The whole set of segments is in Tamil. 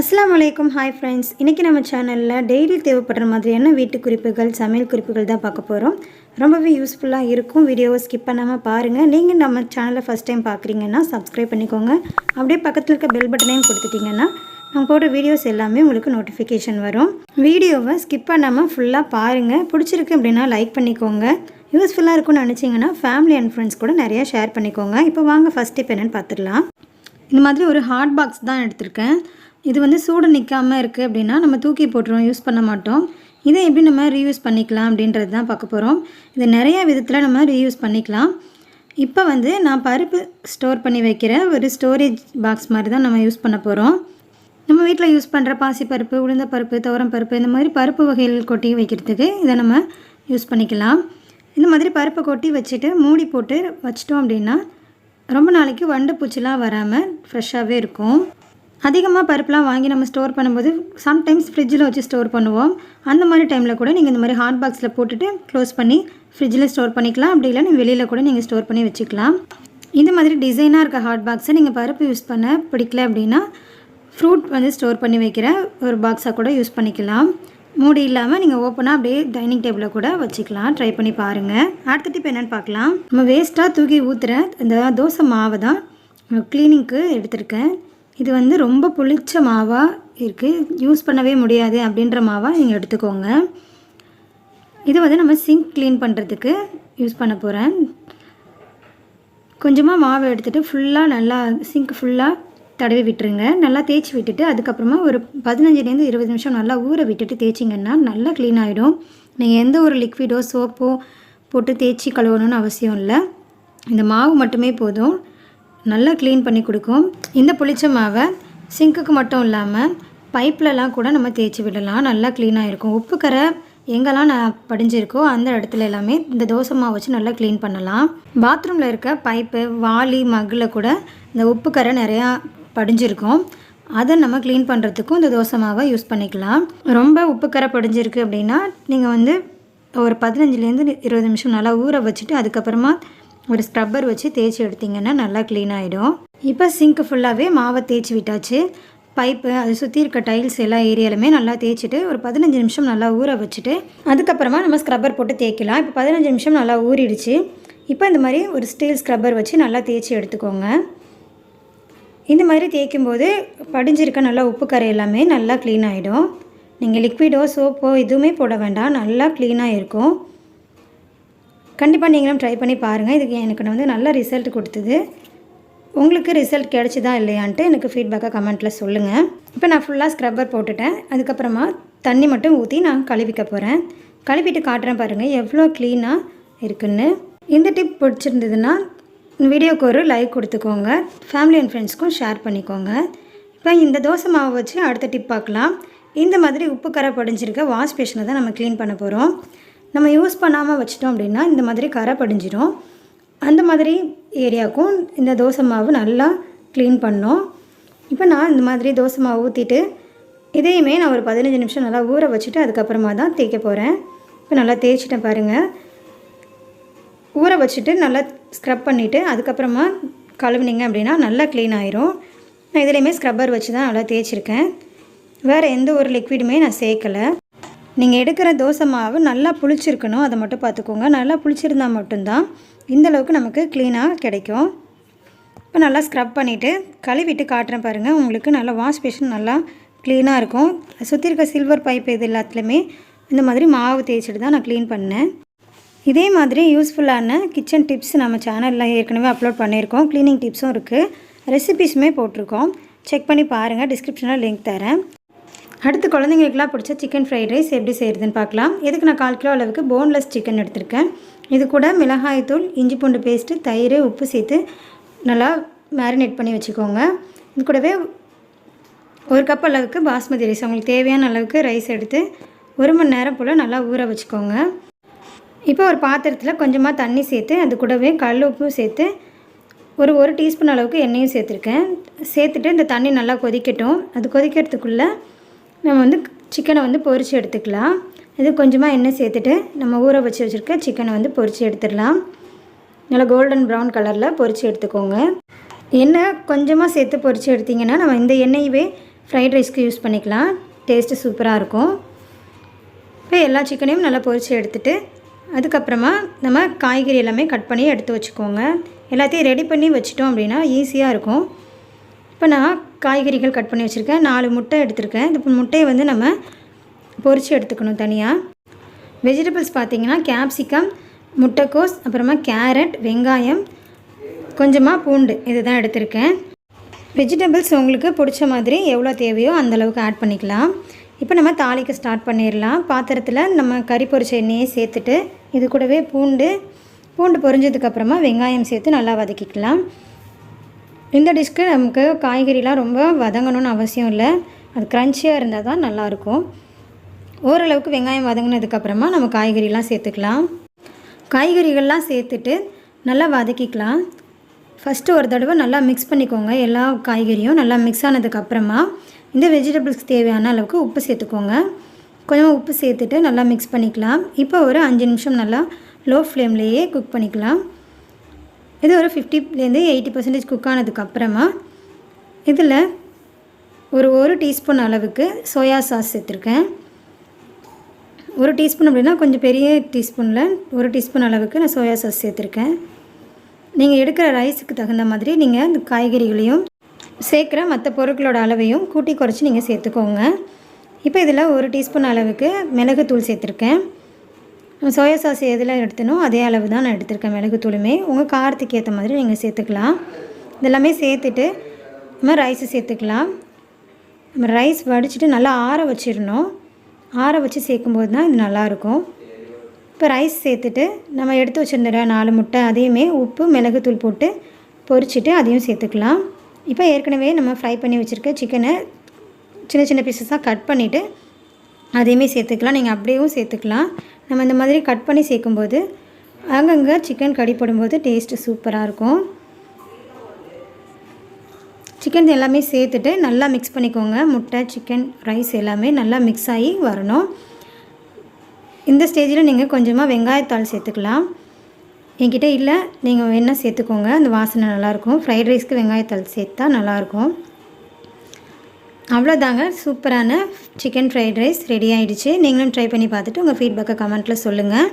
அஸ்லாம் வலைக்கம் ஹாய் ஃப்ரெண்ட்ஸ் இன்றைக்கி நம்ம சேனலில் டெய்லி தேவைப்படுற மாதிரியான வீட்டு குறிப்புகள் சமையல் குறிப்புகள் தான் பார்க்க போகிறோம் ரொம்பவே யூஸ்ஃபுல்லாக இருக்கும். வீடியோவை ஸ்கிப் பண்ணாமல் பாருங்கள் நீங்கள் நம்ம சேனலை ஃபஸ்ட் டைம் பார்க்குறீங்கன்னா சப்ஸ்கிரைப் பண்ணிக்கோங்க. அப்படியே பக்கத்தில் இருக்க பெல் பட்டனையும் கொடுத்துட்டிங்கன்னா நம்ம போடுற வீடியோஸ் எல்லாமே உங்களுக்கு நோட்டிஃபிகேஷன் வரும். வீடியோவை ஸ்கிப் பண்ணாமல் ஃபுல்லாக பாருங்கள் பிடிச்சிருக்கு அப்படின்னா லைக் பண்ணிக்கோங்க. யூஸ்ஃபுல்லாக இருக்கும்னு நினச்சிங்கன்னா ஃபேமிலி அண்ட் ஃப்ரெண்ட்ஸ் கூட நிறையா ஷேர் பண்ணிக்கோங்க. இப்போ வாங்க ஃபஸ்ட் டிப் என்னென்னு பார்த்துடலாம். இந்த மாதிரி ஒரு ஹாட் பாக்ஸ் தான் எடுத்திருக்கேன். இது வந்து சூடு நிற்காமல் இருக்குது அப்படின்னா நம்ம தூக்கி போட்டுருவோம் யூஸ் பண்ண மாட்டோம். இதை எப்படி நம்ம ரீயூஸ் பண்ணிக்கலாம் அப்படின்றது தான் பார்க்க போகிறோம் இது நிறைய விதத்தில் நம்ம ரீயூஸ் பண்ணிக்கலாம். இப்போ வந்து நான் பருப்பு ஸ்டோர் பண்ணி வைக்கிற ஒரு ஸ்டோரேஜ் பாக்ஸ் மாதிரி தான் நம்ம யூஸ் பண்ண போகிறோம் நம்ம வீட்டில் யூஸ் பண்ணுற பாசிப்பருப்பு உளுந்த பருப்பு துவரம் பருப்பு இந்த மாதிரி பருப்பு வகைகள் கொட்டி வைக்கிறதுக்கு இதை நம்ம யூஸ் பண்ணிக்கலாம். இந்த மாதிரி பருப்பை கொட்டி வச்சுட்டு மூடி போட்டு வச்சிட்டோம் அப்படின்னா ரொம்ப நாளைக்கு வண்டு பூச்சிலாம் வராமல் ஃப்ரெஷ்ஷாகவே இருக்கும். அதிகமாக பருப்புலாம் வாங்கி நம்ம ஸ்டோர் பண்ணும்போது சம்டைம்ஸ் ஃப்ரிட்ஜில் வச்சு ஸ்டோர் பண்ணுவோம். அந்த மாதிரி டைமில் கூட நீங்கள் இந்த மாதிரி ஹாட் பாக்ஸில் போட்டுட்டு க்ளோஸ் பண்ணி ஃப்ரிட்ஜில் ஸ்டோர் பண்ணிக்கலாம். அப்படி இல்லை நீங்கள் வெளியில் கூட நீங்கள் ஸ்டோர் பண்ணி வச்சுக்கலாம். இந்த மாதிரி டிசைனாக இருக்க ஹாட் பாக்ஸை நீங்கள் பருப்பு யூஸ் பண்ண பிடிக்கல அப்படின்னா ஃப்ரூட் வந்து ஸ்டோர் பண்ணி வைக்கிற ஒரு பாக்ஸாக கூட யூஸ் பண்ணிக்கலாம். மூடி இல்லாமல் நீங்கள் ஓப்பனாக அப்படியே டைனிங் டேபிளில் கூட வச்சுக்கலாம். ட்ரை பண்ணி பாருங்கள் அடுத்த இப்போ என்னென்னு பார்க்கலாம். நம்ம வேஸ்ட்டாக தூக்கி ஊற்றுற இந்த தோசை மாவை தான் க்ளீனிங்க்கு எடுத்திருக்கேன். இது வந்து ரொம்ப புளிச்ச மாவாக இருக்குது யூஸ் பண்ணவே முடியாது அப்படின்ற மாவாக நீங்கள் எடுத்துக்கோங்க. இது வந்து நம்ம சிங்க் க்ளீன் பண்ணுறதுக்கு யூஸ் பண்ண போகிறேன் கொஞ்சமாக மாவை எடுத்துகிட்டு ஃபுல்லாக நல்லா சிங்க் ஃபுல்லாக தடவி விட்டுருங்க. நல்லா தேய்ச்சி விட்டுட்டு அதுக்கப்புறமா ஒரு பதினஞ்சுலேருந்து இருபது நிமிஷம் நல்லா ஊற விட்டுட்டு தேய்ச்சிங்கன்னா நல்லா க்ளீன் ஆகிடும் நீங்கள் எந்த ஒரு லிக்விடோ சோப்போ போட்டு தேய்ச்சி கழுவணும்னு அவசியம் இல்லை. இந்த மாவு மட்டுமே போதும். நல்லா க்ளீன் பண்ணி கொடுக்கும். இந்த புளிச்ச மாவை சிங்க்குக்கு மட்டும் இல்லாமல் பைப்லலாம் கூட நம்ம தேய்ச்சி விடலாம். நல்லா க்ளீனாக இருக்கும் உப்பு கரை எங்கெல்லாம் நான் படிஞ்சிருக்கோ அந்த இடத்துல எல்லாமே இந்த தோசை மாவு வச்சு நல்லா க்ளீன் பண்ணலாம். பாத்ரூமில் இருக்க பைப்பு வாளி மக்கில் கூட இந்த உப்பு கரை நிறையா படிஞ்சிருக்கும். அதை நம்ம க்ளீன் பண்ணுறதுக்கும் இந்த தோசை மாவை யூஸ் பண்ணிக்கலாம். ரொம்ப உப்பு கரை படிஞ்சிருக்கு அப்படின்னா நீங்கள் வந்து ஒரு பதினஞ்சுலேருந்து இருபது நிமிஷம் நல்லா ஊற வச்சுட்டு அதுக்கப்புறமா ஒரு ஸ்க்ரப்பர் வச்சு தேய்ச்சி எடுத்திங்கன்னா நல்லா க்ளீன் ஆகிடும் இப்போ சிங்க் ஃபுல்லாகவே மாவை தேய்ச்சி விட்டாச்சு. பைப்பு அது சுற்றி இருக்க டைல்ஸ் எல்லா ஏரியாலுமே நல்லா தேய்ச்சிட்டு ஒரு பதினஞ்சு நிமிஷம் நல்லா ஊற வச்சுட்டு அதுக்கப்புறமா நம்ம ஸ்க்ரப்பர் போட்டு தேய்க்கலாம். இப்போ பதினஞ்சு நிமிஷம் நல்லா ஊறிடுச்சு. இப்போ இந்த மாதிரி ஒரு ஸ்டீல் ஸ்க்ரப்பர் வச்சு நல்லா தேய்ச்சி எடுத்துக்கோங்க. இந்த மாதிரி தேய்க்கும் போது படிஞ்சிருக்க நல்லா உப்பு கரை எல்லாமே நல்லா க்ளீன் ஆகிடும் நீங்கள் லிக்விடோ சோப்போ எதுவுமே போட வேண்டாம். நல்லா க்ளீனாக இருக்கும். கண்டிப்பாக நீங்களும் ட்ரை பண்ணி பாருங்கள் இதுக்கு எனக்கு வந்து நல்ல ரிசல்ட் கொடுத்தது. உங்களுக்கு ரிசல்ட் கிடச்சிதா இல்லையான்ட்டு எனக்கு ஃபீட்பேக்காக கமெண்ட்டில் சொல்லுங்கள் இப்போ நான் ஃபுல்லாக ஸ்க்ரப்பர் போட்டுட்டேன். அதுக்கப்புறமா தண்ணி மட்டும் ஊற்றி நான் கழுவிக்க போகிறேன் கழுவிட்டு காட்டுறேன் பாருங்கள் எவ்வளோ க்ளீனாக இருக்குன்னு. இந்த டிப் பிடிச்சிருந்ததுன்னா வீடியோக்கு ஒரு லைக் கொடுத்துக்கோங்க. ஃபேமிலி அண்ட் ஃப்ரெண்ட்ஸ்க்கும் ஷேர் பண்ணிக்கோங்க. இப்போ இந்த தோசை மாவை வச்சு அடுத்த டிப் பார்க்கலாம். இந்த மாதிரி உப்பு கரை படிஞ்சிருக்க வாஷ் பேஷனை தான் நம்ம க்ளீன் பண்ண போகிறோம் நம்ம யூஸ் பண்ணாமல் வச்சிட்டோம் அப்படின்னா இந்த மாதிரி கரை படிஞ்சிடும் அந்த மாதிரி ஏரியாவுக்கும் இந்த தோசை மாவு நல்லா க்ளீன் பண்ணோம். இப்போ நான் இந்த மாதிரி தோசை மாவு ஊற்றிட்டு இதையுமே நான் ஒரு பதினஞ்சு நிமிஷம் நல்லா ஊற வச்சுட்டு அதுக்கப்புறமா தான் தேய்க்க போகிறேன் இப்போ நல்லா தேய்ச்சிட்டேன் பாருங்கள் ஊற வச்சுட்டு நல்லா ஸ்க்ரப் பண்ணிவிட்டு அதுக்கப்புறமா கழுவுனீங்க அப்படின்னா நல்லா க்ளீன் ஆயிரும். நான் இதுலேயுமே ஸ்க்ரப்பர் வச்சு தான் நல்லா தேய்ச்சிருக்கேன். வேறு எந்த ஒரு லிக்விடுமே நான் சேர்க்கலை. நீங்கள் எடுக்கிற தோசை மாவு நல்லா புளிச்சிருக்கணும். அதை மட்டும் பார்த்துக்கோங்க. நல்லா புளிச்சிருந்தால் மட்டும்தான் இந்தளவுக்கு நமக்கு க்ளீனாக கிடைக்கும். இப்போ நல்லா ஸ்க்ரப் பண்ணிவிட்டு கழுவிட்டு காட்டுறேன் பாருங்கள் உங்களுக்கு நல்லா வாஷ் பேஷன் நல்லா க்ளீனாக இருக்கும். சுற்றி இருக்க சில்வர் பைப் இது எல்லாத்துலேயுமே இந்த மாதிரி மாவு தேய்ச்சிட்டு தான் நான் க்ளீன் பண்ணேன். இதே மாதிரி யூஸ்ஃபுல்லான கிச்சன் டிப்ஸ் நம்ம சேனலில் ஏற்கனவே அப்லோட் பண்ணியிருக்கோம். க்ளீனிங் டிப்ஸும் இருக்குது ரெசிபீஸுமே போட்டிருக்கோம். செக் பண்ணி பாருங்கள் டிஸ்கிரிப்ஷனில் லிங்க் தரேன். அடுத்து குழந்தைங்களுக்குலாம் பிடிச்ச சிக்கன் ஃப்ரைட் ரைஸ் எப்படி செய்கிறதுன்னு பார்க்கலாம். இதுக்கு நான் கால் கிலோ அளவுக்கு போன்லெஸ் சிக்கன் எடுத்திருக்கேன். இது கூட மிளகாய்த்தூள் இஞ்சி பூண்டு பேஸ்ட்டு தயிர் உப்பு சேர்த்து நல்லா மேரினேட் பண்ணி வச்சுக்கோங்க. இது கூடவே ஒரு கப் அளவுக்கு பாஸ்மதி ரைஸ் உங்களுக்கு தேவையான அளவுக்கு ரைஸ் எடுத்து ஒரு மணி நேரம் போல் நல்லா ஊற வச்சுக்கோங்க. இப்போ ஒரு பாத்திரத்தில் கொஞ்சமாக தண்ணி சேர்த்து அது கூடவே கல் உப்பும் சேர்த்து ஒரு ஒரு டீஸ்பூன் அளவுக்கு எண்ணெயும் சேர்த்துருக்கேன். சேர்த்துட்டு இந்த தண்ணி நல்லா கொதிக்கட்டும். அது கொதிக்கிறதுக்குள்ளே நம்ம வந்து சிக்கனை வந்து பொரித்து எடுத்துக்கலாம். இது கொஞ்சமாக எண்ணெய் சேர்த்துட்டு நம்ம ஊற வச்சு வச்சுருக்க சிக்கனை வந்து பொரித்து எடுத்துடலாம். நல்லா கோல்டன் ப்ரௌன் கலரில் பொரித்து எடுத்துக்கோங்க. எண்ணெய் கொஞ்சமாக சேர்த்து பொரித்து எடுத்திங்கன்னா நம்ம இந்த எண்ணெயவே ஃப்ரைட் ரைஸ்க்கு யூஸ் பண்ணிக்கலாம். டேஸ்ட்டு சூப்பராக இருக்கும். இப்போ எல்லா சிக்கனையும் நல்லா பொரித்து எடுத்துகிட்டு அதுக்கப்புறமா நம்ம காய்கறி எல்லாமே கட் பண்ணி எடுத்து வச்சுக்கோங்க. எல்லாத்தையும் ரெடி பண்ணி வச்சிட்டோம் அப்படின்னா ஈஸியாக இருக்கும். இப்போ நான் காய்கறிகள் கட் பண்ணி வச்சுருக்கேன். நாலு முட்டை எடுத்திருக்கேன். இந்த முட்டையை வந்து நம்ம பொரித்து எடுத்துக்கணும் தனியாக வெஜிடபிள்ஸ் பார்த்திங்கன்னா கேப்சிகம் முட்டைக்கோஸ் அப்புறமா கேரட் வெங்காயம் கொஞ்சமாக பூண்டு இது தான் எடுத்திருக்கேன். வெஜிடபிள்ஸ் உங்களுக்கு பிடிச்ச மாதிரி எவ்வளோ தேவையோ அந்த அளவுக்கு ஆட் பண்ணிக்கலாம். இப்போ நம்ம தாளிக்க ஸ்டார்ட் பண்ணிடலாம். பாத்திரத்தில் நம்ம கறி பொரிச்ச எண்ணெயை சேர்த்துட்டு இது கூடவே பூண்டு பூண்டு பொரிஞ்சதுக்கப்புறமா வெங்காயம் சேர்த்து நல்லா வதக்கிக்கலாம். இந்த டிஷ்க்கு நமக்கு காய்கறிலாம் ரொம்ப வதங்கணும்னு அவசியம் இல்லை. அது க்ரன்ச்சியாக இருந்தால் தான் நல்லாயிருக்கும். ஓரளவுக்கு வெங்காயம் வதங்கினதுக்கப்புறமா நம்ம காய்கறிலாம் சேர்த்துக்கலாம். காய்கறிகள்லாம் சேர்த்துட்டு நல்லா வதக்கிக்கலாம். ஃபஸ்ட்டு ஒரு தடவை நல்லா மிக்ஸ் பண்ணிக்கோங்க. எல்லா காய்கறியும் நல்லா மிக்ஸ் ஆனதுக்கப்புறமா இந்த வெஜிடபிள்ஸ்க்கு தேவையான அளவுக்கு உப்பு சேர்த்துக்கோங்க. கொஞ்சமாக உப்பு சேர்த்துட்டு நல்லா மிக்ஸ் பண்ணிக்கலாம். இப்போ ஒரு அஞ்சு நிமிஷம் நல்லா லோ ஃப்ளேம்லேயே குக் பண்ணிக்கலாம். இது ஒரு ஃபிஃப்டிலேருந்து எயிட்டி பர்சன்டேஜ் குக் ஆனதுக்கப்புறமா இதில் ஒரு ஒரு டீஸ்பூன் அளவுக்கு சோயா சாஸ் சேர்த்துருக்கேன். ஒரு டீஸ்பூன் அப்படின்னா கொஞ்சம் பெரிய டீஸ்பூனில் ஒரு டீஸ்பூன் அளவுக்கு நான் சோயா சாஸ் சேர்த்துருக்கேன். நீங்கள் எடுக்கிற ரைஸுக்கு தகுந்த மாதிரி நீங்கள் இந்த காய்கறிகளையும் சேர்க்குற மற்ற பொருட்களோட அளவையும் கூட்டி குறைச்சி நீங்கள் சேர்த்துக்கோங்க. இப்போ இதில் ஒரு டீஸ்பூன் அளவுக்கு மிளகுத்தூள் சேர்த்துருக்கேன். நம்ம சோயா சாஸ் எதில் எடுத்தனோ அதே அளவு தான் நான் எடுத்திருக்கேன். மிளகுத்தூளுமே உங்கள் காரத்துக்கு ஏற்ற மாதிரி நீங்கள் சேர்த்துக்கலாம். இதெல்லாமே சேர்த்துட்டு நம்ம ரைஸு சேர்த்துக்கலாம். நம்ம ரைஸ் வடிச்சிட்டு நல்லா ஆற வச்சிடணும். ஆற வச்சு சேர்க்கும்போது தான் இது நல்லாயிருக்கும். இப்போ ரைஸ் சேர்த்துட்டு நம்ம எடுத்து வச்சுருந்த நாலு முட்டை அதையுமே உப்பு மிளகுத்தூள் போட்டு பொரிச்சிட்டு அதையும் சேர்த்துக்கலாம். இப்போ ஏற்கனவே நம்ம ஃப்ரை பண்ணி வச்சுருக்க சிக்கனை சின்ன சின்ன பீசஸாக கட் பண்ணிவிட்டு அதையுமே சேர்த்துக்கலாம். நீங்கள் அப்படியும் சேர்த்துக்கலாம். நம்ம இந்த மாதிரி கட் பண்ணி சேர்க்கும்போது அங்கங்கே சிக்கன் கடிப்படும்போது டேஸ்ட்டு சூப்பராக இருக்கும். சிக்கன் எல்லாமே சேர்த்துட்டு நல்லா மிக்ஸ் பண்ணிக்கோங்க. முட்டை சிக்கன் ரைஸ் எல்லாமே நல்லா மிக்ஸ் ஆகி வரணும். இந்த ஸ்டேஜில் நீங்கள் கொஞ்சமாக வெங்காயத்தாள் சேர்த்துக்கலாம். என்கிட்ட இல்லை நீங்கள் வேணால் சேர்த்துக்கோங்க. அந்த வாசனை நல்லாயிருக்கும் ஃப்ரைட் ரைஸ்க்கு வெங்காயத்தாள் சேர்த்தா நல்லாயிருக்கும் அவ்வளோதாங்க. சூப்பரான சிக்கன் ஃப்ரைட் ரைஸ் ரெடி ஆகிடுச்சு நீங்களும் ட்ரை பண்ணி பார்த்துட்டு உங்கள் ஃபீட்பேக்கை கமெண்ட்டில் சொல்லுங்கள்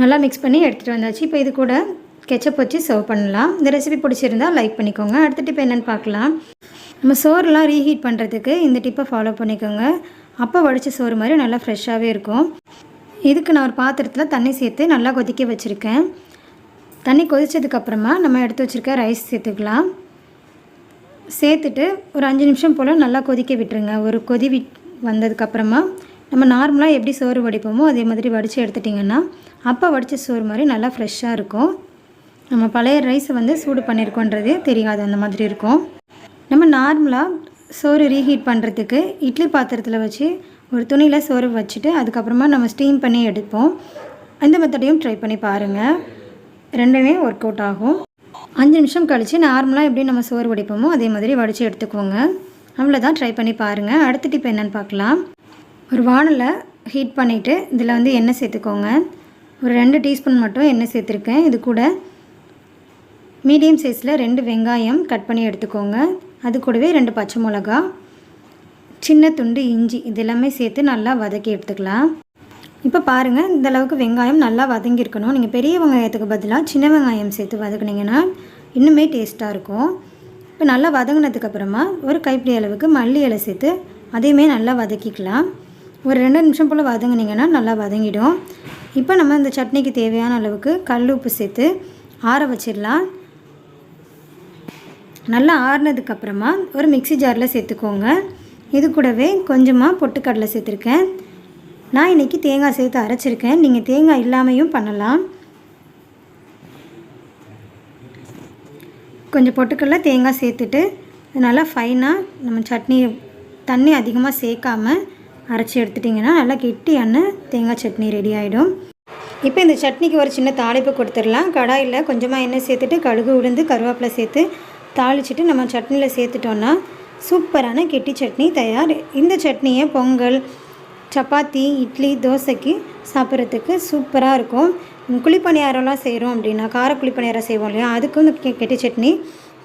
நல்லா மிக்ஸ் பண்ணி எடுத்துகிட்டு வந்தாச்சு. இப்போ இது கூட கெச்சப் வச்சு சர்வ் பண்ணலாம். இந்த ரெசிபி பிடிச்சிருந்தா லைக் பண்ணிக்கோங்க. அடுத்த டிப் என்னென்னு பார்க்கலாம். நம்ம சோறுலாம் ரீஹீட் பண்ணுறதுக்கு இந்த டிப்பை ஃபாலோ பண்ணிக்கோங்க. அப்போ வடித்த சோறு மாதிரி நல்லா ஃப்ரெஷ்ஷாகவே இருக்கும். இதுக்கு நான் ஒரு பாத்திரத்தில் தண்ணி சேர்த்து நல்லா கொதிக்க வச்சுருக்கேன். தண்ணி கொதித்ததுக்கப்புறமா நம்ம எடுத்து வச்சுருக்க ரைஸ் சேர்த்துக்கலாம். சேர்த்துட்டு ஒரு அஞ்சு நிமிஷம் போல் நல்லா கொதிக்க விட்டுருங்க. ஒரு கொதி வி வந்ததுக்கப்புறமா நம்ம நார்மலாக எப்படி சோறு வடிப்போமோ அதே மாதிரி வடித்து எடுத்துட்டிங்கன்னா அப்போ வடித்த சோறு மாதிரி நல்லா ஃப்ரெஷ்ஷாக இருக்கும். நம்ம பழைய ரைஸை வந்து சூடு பண்ணியிருக்கோன்றதே தெரியாது. அந்த மாதிரி இருக்கும். நம்ம நார்மலாக சோறு ரீஹீட் பண்ணுறதுக்கு இட்லி பாத்திரத்தில் வச்சு ஒரு துணியில் சோறு வச்சுட்டு அதுக்கப்புறமா நம்ம ஸ்டீம் பண்ணி எடுப்போம். அந்த மெத்தடையும் ட்ரை பண்ணி பாருங்கள் ரெண்டுமே ஒர்க் அவுட் ஆகும். அஞ்சு நிமிஷம் கழித்து நார்மலாக எப்படி நம்ம சோறு வடிப்போமோ அதே மாதிரி வடித்து எடுத்துக்கோங்க அவ்வளோதான் ட்ரை பண்ணி பாருங்கள் அடுத்த டிப் என்னென்னு பார்க்கலாம். ஒரு வானலை ஹீட் பண்ணிவிட்டு இதில் வந்து எண்ணெய் சேர்த்துக்கோங்க. ஒரு ரெண்டு டீஸ்பூன் மட்டும் எண்ணெய் சேர்த்துருக்கேன். இது கூட மீடியம் சைஸில் ரெண்டு வெங்காயம் கட் பண்ணி எடுத்துக்கோங்க. அது கூடவே ரெண்டு பச்சை மிளகா சின்ன துண்டு இஞ்சி இதெல்லாமே சேர்த்து நல்லா வதக்கி எடுத்துக்கலாம். இப்போ பாருங்கள் இந்த அளவுக்கு வெங்காயம் நல்லா வதங்கியிருக்கணும். நீங்கள் பெரிய வெங்காயத்துக்கு பதிலாக சின்ன வெங்காயம் சேர்த்து வதக்குனீங்கன்னா இன்னுமே டேஸ்ட்டாக இருக்கும். இப்போ நல்லா வதங்கினதுக்கப்புறமா ஒரு கைப்பிடி அளவுக்கு மல்லி இலை சேர்த்து அதையுமே நல்லா வதக்கிக்கலாம். ஒரு ரெண்டு நிமிஷம் போல் வதங்கினீங்கன்னா நல்லா வதங்கிடும். இப்போ நம்ம இந்த சட்னிக்கு தேவையான அளவுக்கு கல் உப்பு சேர்த்து ஆற வச்சிடலாம். நல்லா ஆறுனதுக்கப்புறமா ஒரு மிக்ஸி ஜாரில் சேர்த்துக்கோங்க. இது கூடவே கொஞ்சமாக பொட்டுக்கடலை சேர்த்துருக்கேன். நான் இன்றைக்கி தேங்காய் சேர்த்து அரைச்சிருக்கேன். நீங்கள் தேங்காய் இல்லாமையும் பண்ணலாம். கொஞ்சம் பொட்டுக்கடல தேங்காய் சேர்த்துட்டு நல்லா ஃபைனாக நம்ம சட்னி தண்ணி அதிகமாக சேர்க்காம அரைச்சி எடுத்துட்டிங்கன்னா நல்லா கெட்டியான தேங்காய் சட்னி ரெடி ஆகிடும் இப்போ இந்த சட்னிக்கு ஒரு சின்ன தாளிப்பு கொடுத்துடலாம். கடாயில் கொஞ்சமாக எண்ணெய் சேர்த்துட்டு கடுகு உளுந்து கருவேப்பிலை சேர்த்து தாளிச்சிட்டு நம்ம சட்னியில் சேர்த்துட்டோன்னா சூப்பரான கெட்டி சட்னி தயார். இந்த சட்னியை பொங்கல் சப்பாத்தி இட்லி தோசைக்கு சாப்பிட்றதுக்கு சூப்பராக இருக்கும். குழிப்பணியாரம்லாம் செய்கிறோம் அப்படின்னா கார குழிப்பணியாரம் செய்வோம் இல்லையா? அதுக்கும் இந்த கெட்டி சட்னி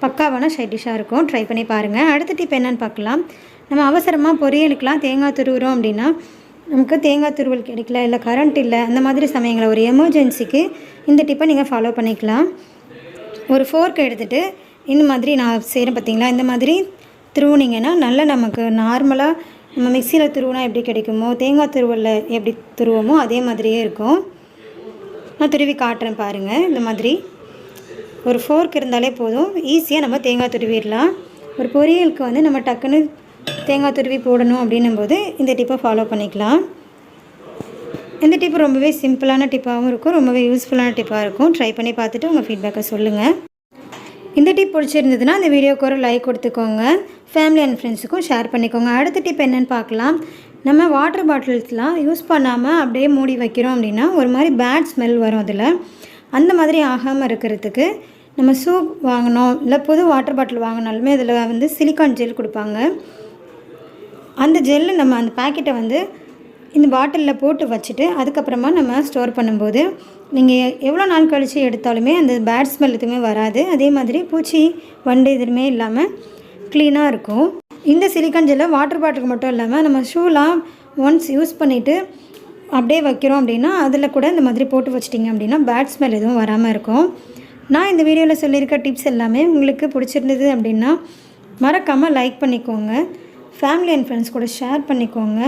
பக்காவான சைட் டிஷ்ஷாக இருக்கும். ட்ரை பண்ணி பாருங்கள் அடுத்த டிப் என்னன்னு பார்க்கலாம். நம்ம அவசரமாக பொரியலுக்கெலாம் தேங்காய் துருவுறோம் அப்படின்னா நமக்கு தேங்காய் துருவல் கிடைக்கல இல்லை கரண்ட் இல்லை அந்த மாதிரி சமயங்களில் ஒரு எமர்ஜென்சிக்கு இந்த டிப்பை நீங்கள் ஃபாலோ பண்ணிக்கலாம். ஒரு ஃபோர்க் எடுத்துகிட்டு இந்த மாதிரி நான் செய்கிறேன் பார்த்தீங்களா இந்த மாதிரி துருவுனீங்கன்னா நல்லா நமக்கு நார்மலாக நம்ம மிக்சியில் துருவுனா எப்படி கிடைக்குமோ தேங்காய் துருவலில் எப்படி துருவோமோ அதே மாதிரியே இருக்கும். நான் துருவி காட்டுறேன் பாருங்கள் இந்த மாதிரி. ஒரு ஃபோர்க் இருந்தாலே போதும். ஈஸியாக நம்ம தேங்காய் துருவிடலாம். ஒரு பொரியலுக்கு வந்து நம்ம டக்குன்னு தேங்காய் துருவி போடணும் அப்படின்னும் போது இந்த டிப்பை ஃபாலோ பண்ணிக்கலாம். இந்த டிப் ரொம்பவே சிம்பிளான டிப்பாகவும் இருக்கும் ரொம்பவே யூஸ்ஃபுல்லான டிப்பாக இருக்கும். ட்ரை பண்ணி பார்த்துட்டு உங்கள் ஃபீட்பேக்கை சொல்லுங்கள் இந்த டிப் பிடிச்சிருந்ததுன்னா இந்த வீடியோக்கு ஒரு லைக் கொடுத்துக்கோங்க. ஃபேமிலி அண்ட் ஃப்ரெண்ட்ஸுக்கும் ஷேர் பண்ணிக்கோங்க. அடுத்த டிப் என்னென்னு பார்க்கலாம். நம்ம வாட்டர் பாட்டில்ஸ்லாம் யூஸ் பண்ணாமல் அப்படியே மூடி வைக்கிறோம் அப்படின்னா ஒரு மாதிரி பேட் ஸ்மெல் வரும் அதில். அந்த மாதிரி ஆகாமல் இருக்கிறதுக்கு நம்ம சூப் வாங்கினோம் இல்லை புது வாட்டர் பாட்டில் வாங்கினாலுமே அதில் வந்து சிலிக்கான் ஜெல் கொடுப்பாங்க. அந்த ஜெல்லு நம்ம அந்த பாக்கெட்டை வந்து இந்த பாட்டிலில் போட்டு வச்சுட்டு அதுக்கப்புறமா நம்ம ஸ்டோர் பண்ணும்போது நீங்கள் எவ்வளோ நாள் கழித்து எடுத்தாலுமே அந்த பேட் ஸ்மெல் எதுவுமே வராது. அதே மாதிரி பூச்சி வண்டு எதுவுமே இல்லாமல் க்ளீனாக இருக்கும். இந்த சிலிக்கான் ஜெல்லை வாட்டர் பாட்டிலுக்கு மட்டும் இல்லாமல் நம்ம ஷூலாம் ஒன்ஸ் யூஸ் பண்ணிவிட்டு அப்படியே வைக்கிறோம் அப்படின்னா அதில் கூட இந்த மாதிரி போட்டு வச்சிட்டிங்க அப்படின்னா பேட் ஸ்மெல் எதுவும் வராமல் இருக்கும். நான் இந்த வீடியோவில் சொல்லியிருக்க டிப்ஸ் எல்லாமே உங்களுக்கு பிடிச்சிருந்தது அப்படின்னா மறக்காமல் லைக் பண்ணிக்கோங்க. ஃபேமிலி அண்ட் ஃப்ரெண்ட்ஸ் கூட ஷேர் பண்ணிக்கோங்க.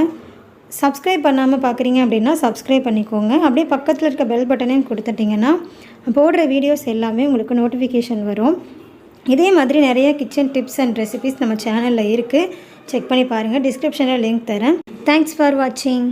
சப்ஸ்கிரைப் பண்ணாமல் பார்க்குறீங்க அப்படின்னா சப்ஸ்கிரைப் பண்ணிக்கோங்க. அப்படியே பக்கத்தில் இருக்க பெல் பட்டனையும் கொடுத்துட்டிங்கன்னா போடுற வீடியோஸ் எல்லாமே உங்களுக்கு நோட்டிஃபிகேஷன் வரும். இதே மாதிரி நிறைய கிச்சன் டிப்ஸ் அண்ட் ரெசிபிஸ் நம்ம சேனலில் இருக்குது செக் பண்ணி பாருங்கள் டிஸ்கிரிப்ஷனில் லிங்க் தரேன். தேங்க்ஸ் ஃபார் வாட்சிங்